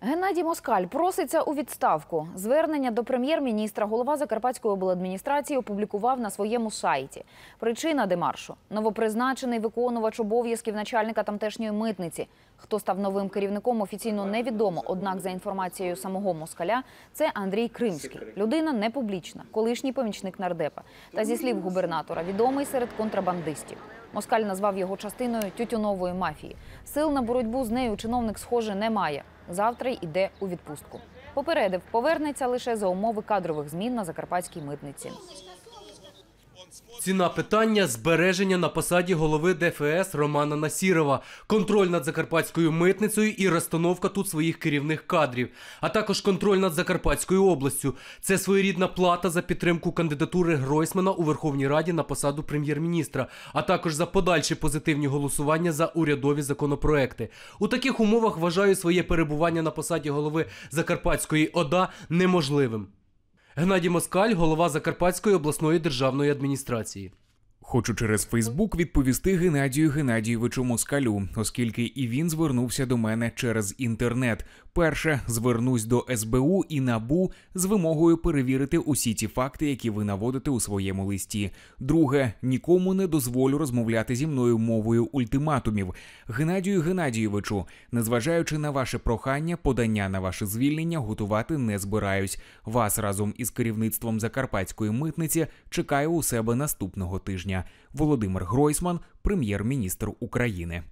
Геннадій Москаль проситься у відставку. Звернення до прем'єр-міністра голова Закарпатської обладміністрації опублікував на своєму сайті. Причина демаршу новопризначений виконувач обов'язків начальника тамтешньої митниці. Хто став новим керівником, офіційно невідомо. Однак, за інформацією самого Москаля, це Андрій Кримський. Людина не публічна, колишній помічник нардепа. Та зі слів губернатора, відомий серед контрабандистів. Москаль назвав його частиною тютюнової мафії. Сил на боротьбу з нею чиновник, схоже, не має. Завтра йде у відпустку. Попередив, повернеться лише за умови кадрових змін на закарпатській митниці. Ціна питання збереження на посаді голови ДФС Романа Насірова, контроль над закарпатською митницею і розстановка тут своїх керівних кадрів, а також контроль над Закарпатською областю. Це своєрідна плата за підтримку кандидатури Гройсмана у Верховній Раді на посаду прем'єр-міністра, а також за подальші позитивні голосування за урядові законопроекти. У таких умовах вважаю своє перебування на посаді голови Закарпатської ОДА неможливим. Геннадій Москаль, голова Закарпатської обласної державної адміністрації. Хочу через Фейсбук відповісти Геннадію Геннадійовичу Москалю, оскільки і він звернувся до мене через інтернет. Перше, звернусь до СБУ і НАБУ з вимогою перевірити усі ті факти, які ви наводите у своєму листі. Друге, нікому не дозволю розмовляти зі мною мовою ультиматумів. Геннадію Геннадійовичу, незважаючи на ваше прохання, подання на ваше звільнення готувати не збираюсь. Вас разом із керівництвом закарпатської митниці чекаю у себе наступного тижня. Володимир Гройсман, прем'єр-міністр України.